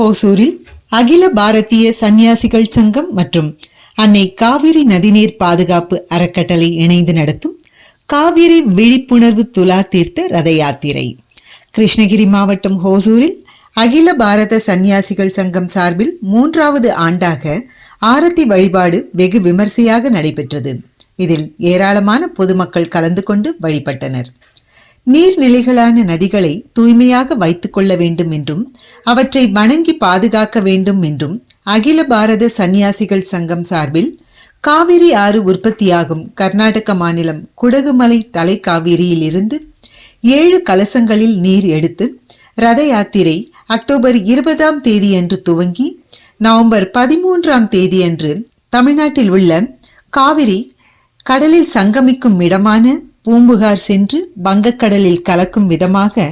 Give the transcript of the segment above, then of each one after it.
ஹோசூரில் அகில பாரதிய சந்நியாசிகள் சங்கம் மற்றும் அன்னை காவிரி நதிநீர் பாதுகாப்பு அறக்கட்டளை இணைந்து நடத்தும் காவிரி விழிப்புணர்வு துலா தீர்த்த ரத யாத்திரை. கிருஷ்ணகிரி மாவட்டம் ஹோசூரில் அகில பாரத சந்நியாசிகள் சங்கம் சார்பில் மூன்றாவது ஆண்டாக ஆரத்தி வழிபாடு வெகு விமர்சையாக நடைபெற்றது. இதில் ஏராளமான பொதுமக்கள் கலந்து கொண்டு வழிபட்டனர். நீர்நிலைகளான நதிகளை தூய்மையாக வைத்துக் கொள்ள வேண்டும் என்றும் அவற்றை வணங்கி பாதுகாக்க வேண்டும் என்றும் அகில பாரத சந்நியாசிகள் சங்கம் சார்பில் காவிரி ஆறு உற்பத்தியாகும் கர்நாடக மாநிலம் குடகுமலை தலை காவிரியில் இருந்து ஏழு கலசங்களில் நீர் எடுத்து ரத யாத்திரை அக்டோபர் இருபதாம் தேதியன்று துவங்கி நவம்பர் பதிமூன்றாம் தேதியன்று தமிழ்நாட்டில் உள்ள காவிரி கடலில் சங்கமிக்கும் இடமான பூம்புகார் சென்று வங்கக்கடலில் கலக்கும் விதமாக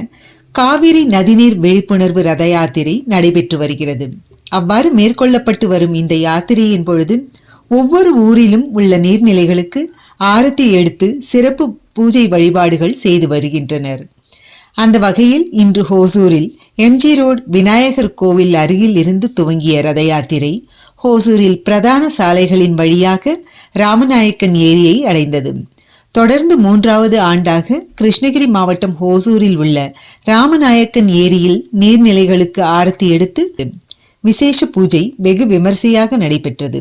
காவிரி நதிநீர் விழிப்புணர்வு ரத யாத்திரை நடைபெற்று வருகிறது. அவ்வாறு மேற்கொள்ளப்பட்டு வரும் இந்த யாத்திரையின் பொழுது ஒவ்வொரு ஊரிலும் உள்ள நீர்நிலைகளுக்கு ஆரத்தி எடுத்து சிறப்பு பூஜை வழிபாடுகள் செய்து வருகின்றனர். அந்த வகையில் இன்று ஹோசூரில் எம்ஜி ரோட் விநாயகர் கோவில் அருகில் இருந்து துவங்கிய ரத யாத்திரை ஹோசூரில் பிரதான சாலைகளின் வழியாக ராமநாயக்கன் ஏரியை அடைந்தது. தொடர்ந்து மூன்றாவது ஆண்டாக கிருஷ்ணகிரி மாவட்டம் ஹோசூரில் உள்ள ராமநாயக்கன் ஏரியில் நீர்நிலைகளுக்கு ஆரத்தி எடுத்து விசேஷ பூஜை வெகு விமர்சையாக நடைபெற்றது.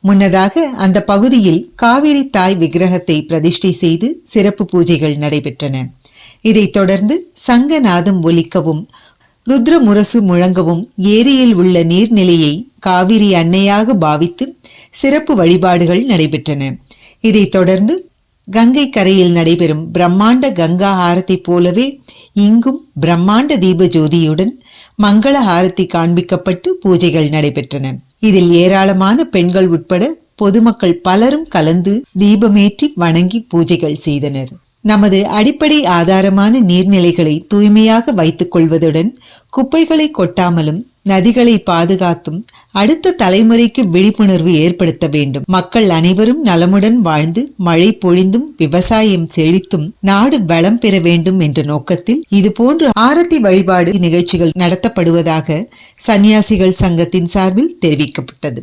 முன்னதாக அந்த பகுதியில் காவிரி தாய் விக்கிரகத்தை பிரதிஷ்டை செய்து சிறப்பு பூஜைகள் நடைபெற்றன. இதைத் தொடர்ந்து சங்கநாதம் ஒலிக்கவும் ருத்ர முரசு முழங்கவும் ஏரியில் உள்ள நீர்நிலையை காவிரி அன்னையாக பாவித்து சிறப்பு வழிபாடுகள் நடைபெற்றன. இதைத் தொடர்ந்து கங்கை கரையில் நடைபெறும் பிரம்மாண்ட கங்கா ஆரத்தி போலவே இங்கும் பிரம்மாண்ட தீப ஜோதியுடன் மங்கள ஆரத்தி காண்பிக்கப்பட்டு பூஜைகள் நடைபெற்றன. இதில் ஏராளமான பெண்கள் உட்பட பொதுமக்கள் பலரும் கலந்து தீபமேற்றி வணங்கி பூஜைகள் செய்தனர். நமது அடிப்படை ஆதாரமான நீர்நிலைகளை தூய்மையாக வைத்துக் கொள்வதுடன் குப்பைகளை கொட்டாமலும் நதிகளை பாதுகாத்தும் அடுத்த தலைமுறைக்கு விழிப்புணர்வு ஏற்படுத்த வேண்டும். மக்கள் அனைவரும் நலமுடன் வாழ்ந்து மழை பொழிந்தும் விவசாயம் செழித்தும் நாடு வளம் பெற வேண்டும் என்ற நோக்கத்தில் இதுபோன்ற ஆரத்தி வழிபாடு நிகழ்ச்சிகள் நடத்தப்படுவதாக சன்னியாசிகள் சங்கத்தின் சார்பில் தெரிவிக்கப்பட்டது.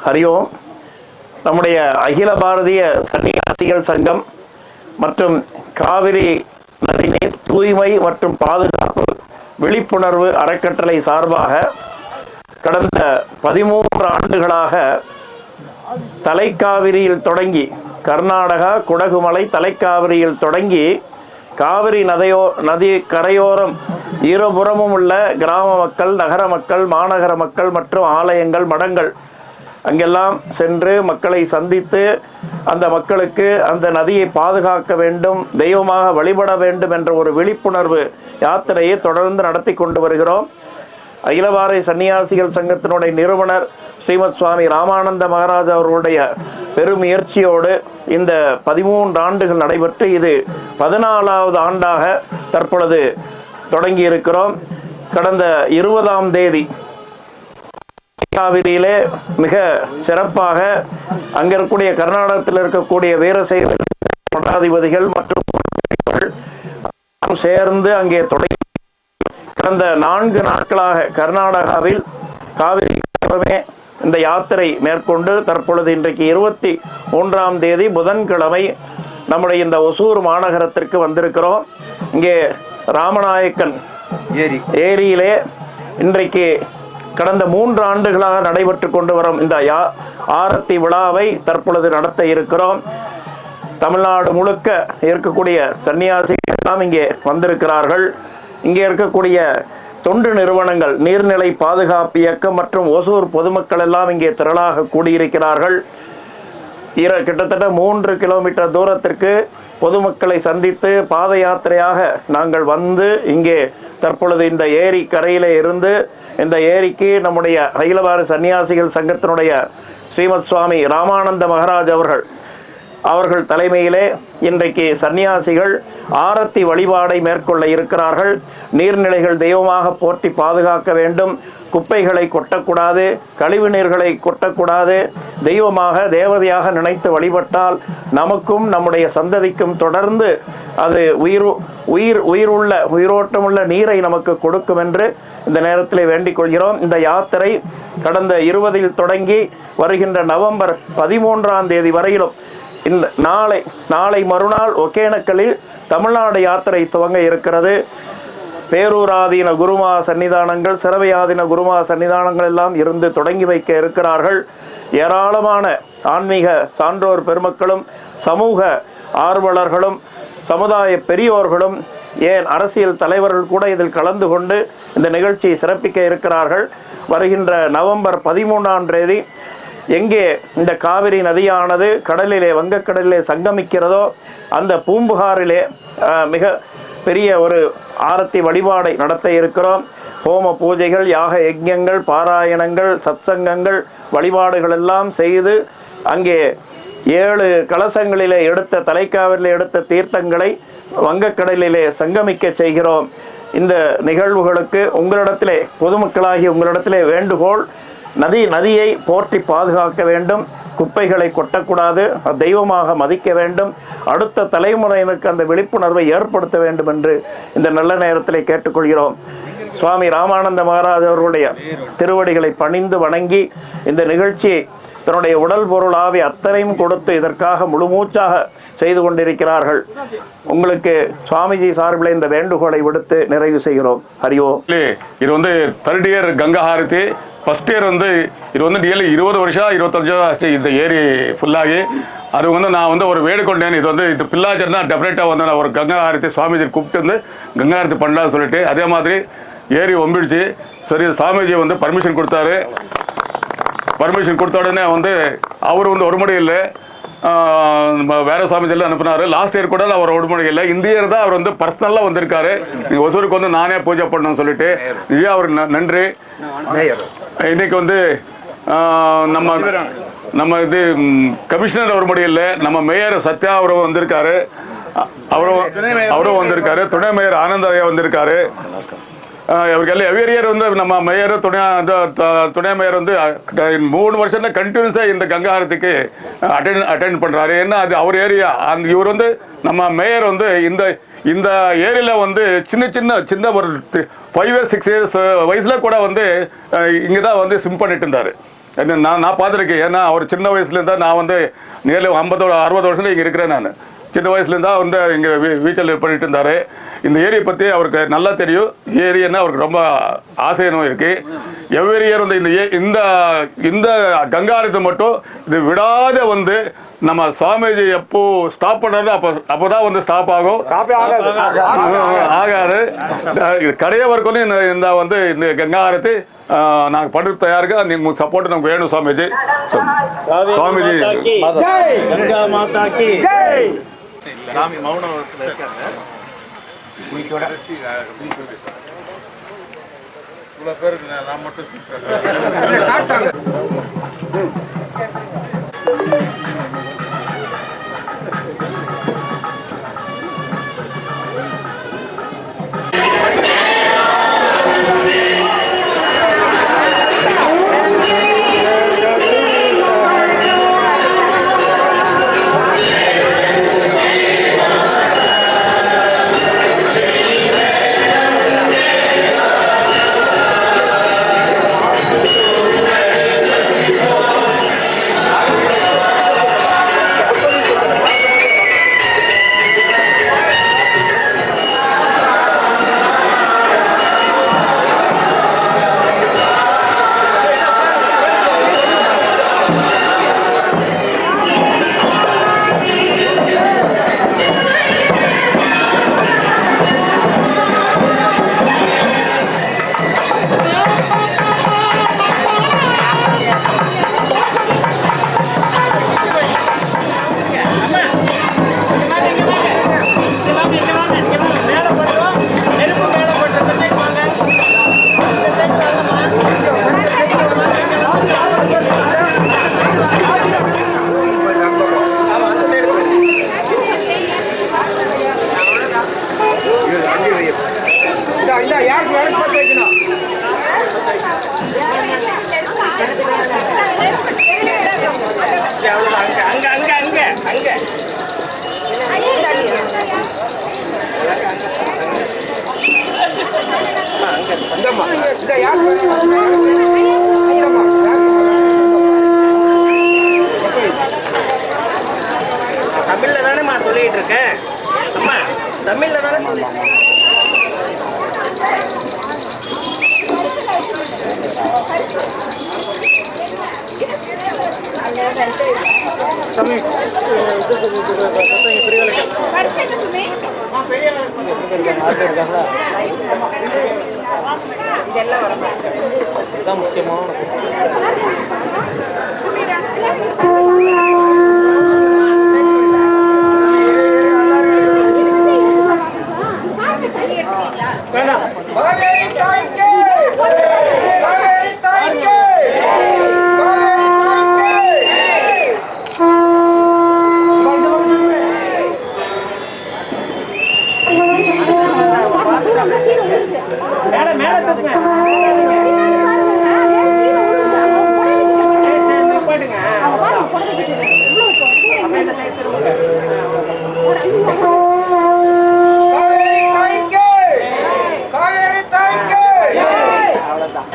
ஹரி ஓம் நம்முடைய அகில பாரதிய சன்னியாசிகள் சங்கம் மற்றும் காவிரி நதிநீர் தூய்மை மற்றும் பாதுகாப்பு விழிப்புணர்வு அறக்கட்டளை சார்பாக கடந்த பதிமூன்று ஆண்டுகளாக தலைக்காவிரியில் தொடங்கி கர்நாடகா குடகுமலை தலைக்காவிரியில் தொடங்கி காவிரி நதையோ நதி கரையோரம் இருபுறமும் உள்ள கிராம மக்கள் நகர மக்கள் மாநகர மக்கள் மற்றும் ஆலயங்கள் மடங்கள் அங்கெல்லாம் சென்று மக்களை சந்தித்து அந்த மக்களுக்கு அந்த நதியை பாதுகாக்க வேண்டும் தெய்வமாக வழிபட வேண்டும் என்ற ஒரு விழிப்புணர்வு யாத்திரையை தொடர்ந்து நடத்தி கொண்டு வருகிறோம். அகில பாரதிய சன்னியாசிகள் சங்கத்தினுடைய நிறுவனர் ஸ்ரீமத் சுவாமி ராமானந்த மகாராஜ் அவர்களுடைய பெருமுயற்சியோடு இந்த பதிமூன்று ஆண்டுகள் நடைபெற்று இது பதினாலாவது ஆண்டாக தற்பொழுது தொடங்கி இருக்கிறோம் கடந்த இருபதாம் தேதி காவிரியிலே மிக சிறப்பாக அங்க இருக்கக்கூடிய கர்நாடகத்தில் இருக்கக்கூடிய வீரசைவ மடாதிபதிகள் மற்றும் சேர்ந்து அங்கே தொடங்கி கடந்த நான்கு நாட்களாக கர்நாடகாவில் காவிரி இந்த யாத்திரை மேற்கொண்டு தற்பொழுது இன்றைக்கு இருபத்தி மூன்றாம் தேதி புதன்கிழமை நம்முடைய இந்த ஒசூர் மாநகரத்திற்கு வந்திருக்கிறோம். இங்கே ராமநாயக்கன் ஏரி. ஏரியிலே இன்றைக்கு கடந்த மூன்று ஆண்டுகளாக நடைபெற்று கொண்டு வரும் இந்த யா ஆரத்தி விழாவை தற்பொழுது நடத்த இருக்கிறோம். தமிழ்நாடு முழுக்க இருக்கக்கூடிய சன்னியாசிகள் எல்லாம் இங்கே வந்திருக்கிறார்கள். இங்கே இருக்கக்கூடிய தொண்டு நிறுவனங்கள் நீர்நிலை பாதுகாப்பு இயக்கம் மற்றும் ஒசூர் பொதுமக்கள் எல்லாம் இங்கே திரளாக கூடியிருக்கிறார்கள். இர கிட்டத்தட்ட மூன்று கிலோமீட்டர் தூரத்திற்கு பொதுமக்களை சந்தித்து பாத யாத்திரையாக நாங்கள் வந்து இங்கே தற்பொழுது இந்த ஏரி கரையிலே இருந்து இந்த ஏரிக்கு நம்முடைய அகிலவாறு சன்னியாசிகள் சங்கத்தினுடைய ஸ்ரீமத் சுவாமி ராமானந்த மகாராஜ் அவர்கள் அவர்கள் தலைமையிலே இன்றைக்கு சன்னியாசிகள் ஆரத்தி வழிபாடை மேற்கொள்ள இருக்கிறார்கள். நீர்நிலைகள் தெய்வமாக போற்றி பாதுகாக்க வேண்டும். குப்பைகளை கொட்டக்கூடாது கழிவு நீர்களை கொட்டக்கூடாது. தெய்வமாக தேவதையாக நினைத்து வழிபட்டால் நமக்கும் நம்முடைய சந்ததிக்கும் தொடர்ந்து அது உயிர் உயிர் உயிருள்ள உயிரோட்டமுள்ள நீரை நமக்கு கொடுக்கும் என்று இந்த நேரத்தில் வேண்டிக் கொள்கிறோம். இந்த யாத்திரை கடந்த இருபதில் தொடங்கி வருகின்ற நவம்பர் பதிமூன்றாம் தேதி வரையிலும் இந்த நாளை நாளை மறுநாள் ஒகேனக்கலில் தமிழ்நாடு யாத்திரை துவங்க இருக்கிறது. பேரூராதீன குருமா சன்னிதானங்கள் சிறவையாதீன குருமா சன்னிதானங்கள் எல்லாம் இருந்து தொடங்கி வைக்க இருக்கிறார்கள். ஏராளமான ஆன்மீக சான்றோர் பெருமக்களும் சமூக ஆர்வலர்களும் சமுதாய பெரியோர்களும் ஏன் அரசியல் தலைவர்கள் கூட இதில் கலந்து கொண்டு இந்த நிகழ்ச்சியை சிறப்பிக்க இருக்கிறார்கள். வருகின்ற நவம்பர் பதிமூன்றாம் தேதி எங்கே இந்த காவிரி நதியானது கடலிலே வங்கக்கடலிலே சங்கமிக்கிறதோ அந்த பூம்புகாரிலே மிக பெரிய ஒரு ஆரத்தி வழிபாடை நடத்த இருக்கிறோம். ஹோம பூஜைகள் யாக யஜ்யங்கள் பாராயணங்கள் சத்சங்கங்கள் வழிபாடுகள் எல்லாம் செய்து அங்கே ஏழு கலசங்களிலே எடுத்த தலைக்காவிலே எடுத்த தீர்த்தங்களை வங்கக்கடலிலே சங்கமிக்க செய்கிறோம். இந்த நிகழ்வுகளுக்கு உங்களிடத்திலே பொதுமக்களாகி உங்களிடத்திலே வேண்டுகோள் நதி நதியை போற்றி பாதுகாக்க வேண்டும். குப்பைகளை கொட்டக்கூடாது. தெய்வமாக மதிக்க வேண்டும். அடுத்த தலைமுறையினருக்கு அந்த விழிப்புணர்வை ஏற்படுத்த வேண்டும் என்று இந்த நல்ல நேரத்தில் கேட்டுக்கொள்கிறோம். சுவாமி ராமானந்த மகாராஜ் அவர்களுடைய திருவடிகளை பணிந்து வணங்கி இந்த நிகழ்ச்சியை தன்னுடைய உடல் பொருளாவி அத்தனையும் கொடுத்து இதற்காக முழுமூச்சாக செய்து கொண்டிருக்கிறார்கள். உங்களுக்கு சுவாமிஜி சார்பில் இந்த வேண்டுகோளை விடுத்து நிறைவு செய்கிறோம். ஹரியோ இது வந்து தேர்ட் இயர் ஃபஸ்ட் இயர் வந்து இது வந்து நியர்லி இருபது வருஷம் இருபத்தஞ்சு இந்த ஏரி ஃபுல்லாகி அது வந்து நான் வந்து ஒரு வேடு கொண்டேன். இது வந்து இது பிள்ளாச்சர்னா டெஃபினட்டாக வந்து நான் ஒரு கங்கா ஆரத்தி சுவாமிஜி கூப்பிட்டு வந்து கங்கா ஆரத்தி பண்ணலாம்னு சொல்லிட்டு அதே மாதிரி ஏரி ஒம்பிடுச்சு. சரி சுவாமிஜி வந்து பர்மிஷன் கொடுத்தாரு. பர்மிஷன் கொடுத்த உடனே வந்து அவர் வந்து ஒரு முறை இல்லை வேற சாமிஜியில் அனுப்பினார். லாஸ்ட் இயர் கூட அவர் உடம்பு இல்லை. இந்த இயர் தான் அவர் வந்து பர்சனலாக வந்திருக்காரு. நீங்கள் ஒசூருக்கு வந்து நானே பூஜை பண்ணணும்னு சொல்லிட்டு. நிஜா அவருக்கு நன்றி. இன்னைக்கு வந்து நம்ம நம்ம இது கமிஷனர் அவர் முறை இல்லை நம்ம மேயர் சத்யா அவரும் வந்திருக்காரு. அவரும் அவரும் வந்திருக்காரு. துணை மேயர் ஆனந்த ஐயா வந்திருக்காரு. ஆஹ் இவர்கள் எவ்ரி வந்து நம்ம மேயர் துணை அந்த த- துணை மேயர் வந்து மூணு வருஷம் கண்டினியூஸாக இந்த கங்காரத்துக்கு அட்டன் அட்டன் பண்ணுறாரு ஏன்னா அது அவர் ஏரியா அந்த இவர் வந்து நம்ம மேயர் வந்து இந்த இந்த ஏரியாவில் வந்து சின்ன சின்ன சின்ன ஒரு ஃபைவ் இயர்ஸ் சிக்ஸ் இயர்ஸ் வயசில் கூட வந்து இங்கே தான் வந்து ஸ்விம் பண்ணிட்டு இருந்தார். என்ன நான் நான் பார்த்துருக்கேன். ஏன்னா அவர் சின்ன வயசுலேருந்தா நான் வந்து நேரில் ஐம்பது அறுபது வருஷத்துல இங்கே இருக்கிறேன் நான். சின்ன வயசுலேருந்தா வந்து இங்கே வீச்சல் பண்ணிட்டு இருந்தார். இந்த ஏரியை பற்றி அவருக்கு நல்லா தெரியும். ஏரியான்னா அவருக்கு ரொம்ப ஆசையனும் இருக்குது எவ்வரி இயர் வந்து இந்த ஏ- இந்த இந்த கங்காரத்தை மட்டும் இது விடாத வந்து நம்ம சுவாமிஜி எப்போ ஸ்டாப் பண்ணுறாரு அப்போ அப்போ தான் வந்து ஸ்டாப் ஆகும். ஆகாது. இது கடைய வரைக்கும் இந்த இந்த வந்து இந்த கங்காரத்தை நாங்கள் படுத்து தயாருக்கு நீங்கள் சப்போர்ட் நமக்கு வேணும் சுவாமிஜி. சுவாமிஜி கங்கா மாதா கி. தமிழ்ல இதுதான் முக்கியமான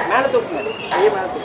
மேல தூக்குங்க. மேல தூக்குங்க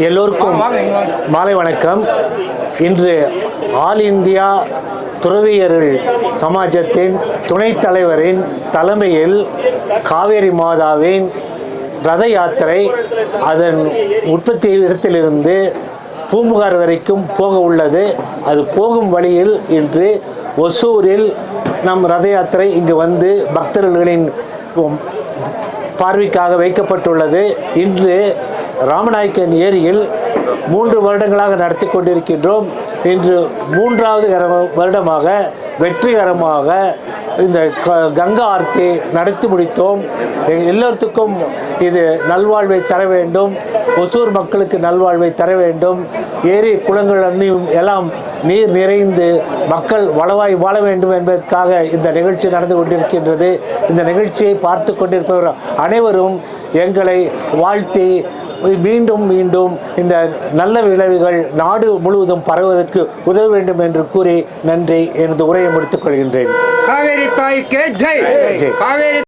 எல்லோருக்கும் மாலை வணக்கம். இன்று ஆல் இந்தியா துறவியர்கள் சமாஜத்தின் துணைத் தலைவரின் தலைமையில் காவேரி மாதாவின் ரத யாத்திரை அதன் உற்பத்தி இடத்திலிருந்து பூம்புகார் வரைக்கும் போக உள்ளது. அது போகும் வழியில் இன்று ஒசூரில் நம் ரத யாத்திரை இங்கு வந்து பக்தர்களின் பார்வைக்காக வைக்கப்பட்டுள்ளது. இன்று ராமநாயக்கன் ஏரியில் மூன்று வருடங்களாக நடத்தி கொண்டிருக்கின்றோம். இன்று மூன்றாவது வருடமாக வெற்றிகரமாக இந்த க- கங்கா ஆர்த்தி நடத்தி முடித்தோம். எல்லோருத்துக்கும் இது நல்வாழ்வை தர வேண்டும். ஒசூர் மக்களுக்கு நல்வாழ்வை தர வேண்டும். ஏரி குளங்கள் அன்னையும் எல்லாம் நீர் நிறைந்து மக்கள் வளவாய் வாழ வேண்டும் என்பதற்காக இந்த நிகழ்ச்சி நடந்து கொண்டிருக்கின்றது. இந்த நிகழ்ச்சியை பார்த்து கொண்டிருப்பவர் அனைவரும் எங்களை வாழ்த்தி மீண்டும் மீண்டும் இந்த நல்ல விளைவுகள் நாடு முழுவதும் பரவுவதற்கு உதவ வேண்டும் என்று கூறி நன்றி. எனது உரையை முடித்துக் கொள்கின்றேன். காவேரி தாய்க்கு ஜெய். ஜெய். காவேரி